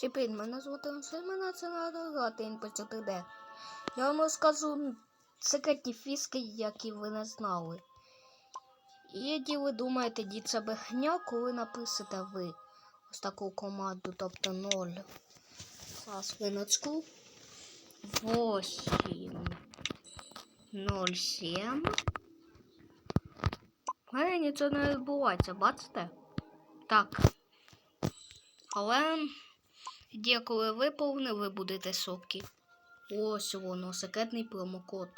Привіт, мене звати Ансей, мене це надо грати NPC 3D. Я вам розкажу секретні фіски, які ви не знали. І ви думаєте, ді це брехня, коли напишете ви ось таку команду, тобто 0. Зараз виночку. 8. 07. У мене нічого не відбувається, бачите? Так. Але де коли виповни, ви будете соки. Ось воно, секретний промокод.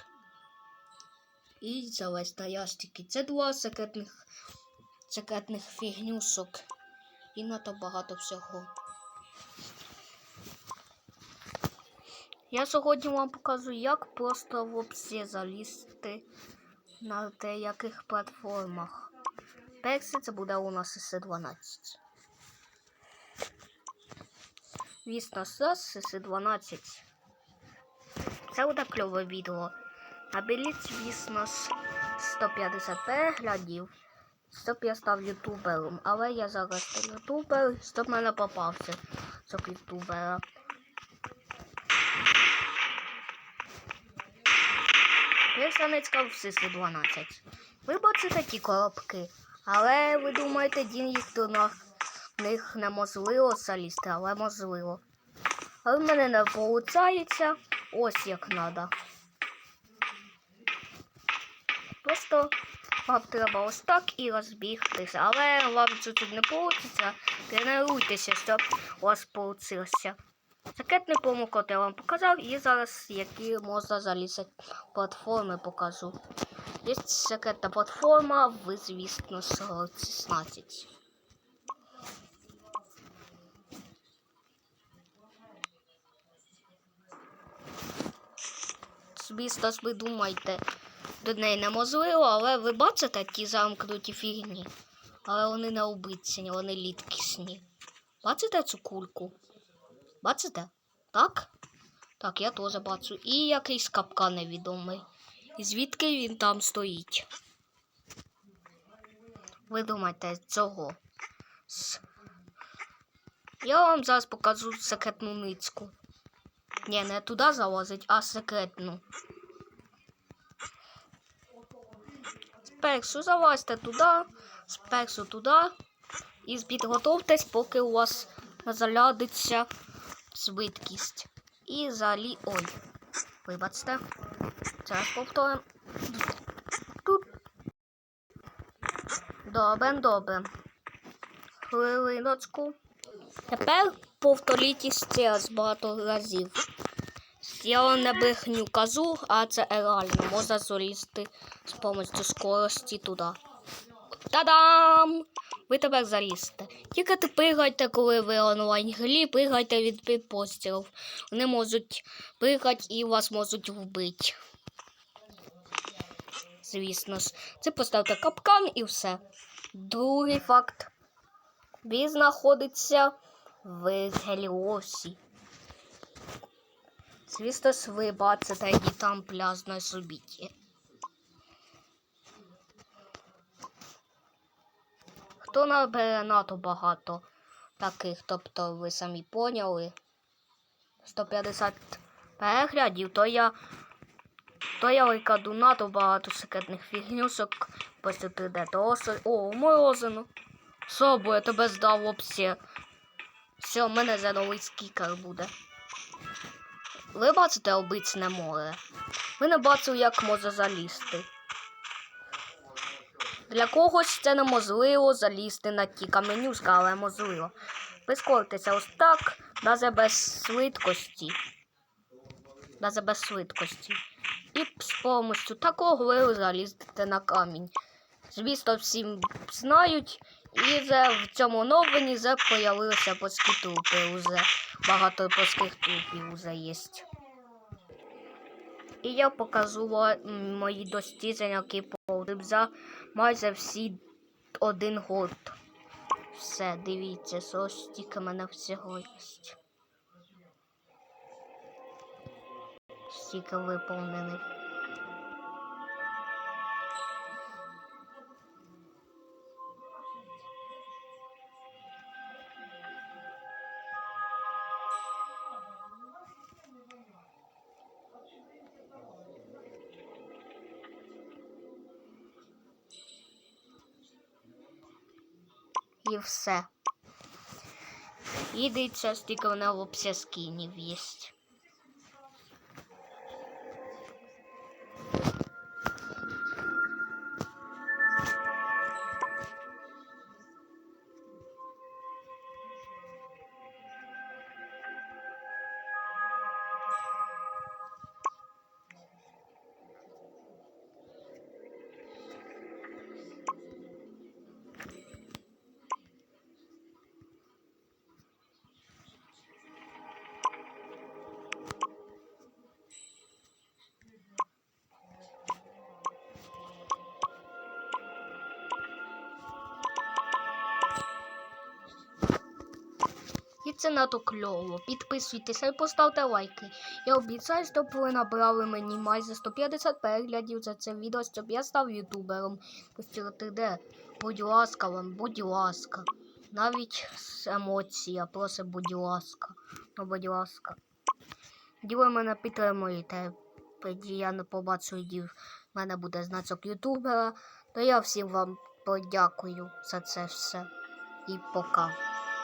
І залезь на ястики. Це два секретних секретних фігнюсок. І надто багато всього. Я сьогодні вам покажу, як просто взагалі залізти на деяких платформах. Перше це буде у нас СС-12. Звісно, СС СС-12. Це буде кльове відео. Наберіть, звісно, 150 переглядів, щоб я став ютубером. Але я зараз не ютубер, щоб мене попався цього ютубера. Персонечка в СС 12. Ви бачите ті коробки, але ви думаєте, дін їх до в них неможливо залізти, але можливо. Але в мене не виходить ось як треба. Просто вам треба ось так і розбігтися. Але вам це тут не вийде. Тренуйтеся, щоб у вас вийшло. Секретний промокод я вам показав і зараз які можна залізти платформи покажу. Є секретна платформа, ви, звісно, 16. Звісно, ж ви думаєте, до неї неможливо, але ви бачите ті замкнуті фігні. Але вони не убитці, вони літкісні. Бачите цю кульку? Бачите? Так? Так, я теж бачу. І якийсь капкан невідомий. І звідки він там стоїть? Ви думаєте, цього? Я вам зараз покажу секретну ницьку. Ні, не туди залазить, а секретну. Спершу залазьте туди, спершу туди. І підготовтесь, поки у вас зарядиться швидкість. І залі... Ой, вибачте. Зараз повторимо. Тут. Добре, добре. Хвилиночку. Тепер повторіть ще раз багато разів. Я не брехню кажу, а це реально. Можна залізти з допомогою скорості туди. Та-дам! Ви тепер залізте. Тільки ти пигайте, коли ви онлайн грі, пигайте від пострілів. Вони можуть пигати і вас можуть вбити. Звісно ж. Це поставте капкан і все. Другий факт. Він знаходиться в Геліосі. Звісно ви бачите, які там пляжне собіття. Хто набере НАТО багато таких, тобто ви самі поняли. 150 переглядів, то я то я викладу НАТО багато секретних фігнюшок після 3D. То ось- О, морозино. Собо, я тебе здав вообще. Все, в мене за новий скікер буде. Ви бачите обичне море. Ви не бачили, як може залізти. Для когось це неможливо залізти на ті каменюшки, але можливо. Прискоритися ось так, навіть без швидкості. Навіть без швидкості. І з допомогою такого ви залізете на камінь. Звісно, всі знають, і вже в цьому оновленні вже появилися польські трупи. Уже багато польських трупів вже є. І я покажу ва- мої дослідження, які поводив за майже всі один год. Все, дивіться, що стільки мене всього є. Стільки виповнених. І все. І дивіться, стільки в нього взагалі скінів є. Це надто кльово. Підписуйтеся і поставте лайки. Я обіцяю, щоб ви набрали мені майже 150 переглядів за це відео, щоб я став ютубером. Де? Будь ласка вам, будь ласка. Навіть з емоція, просто будь ласка. Ну, будь ласка. Тоді ви мене підтримуєте. Я не побачу, тоді в мене буде значок ютубера. То я всім вам подякую за це все. І пока.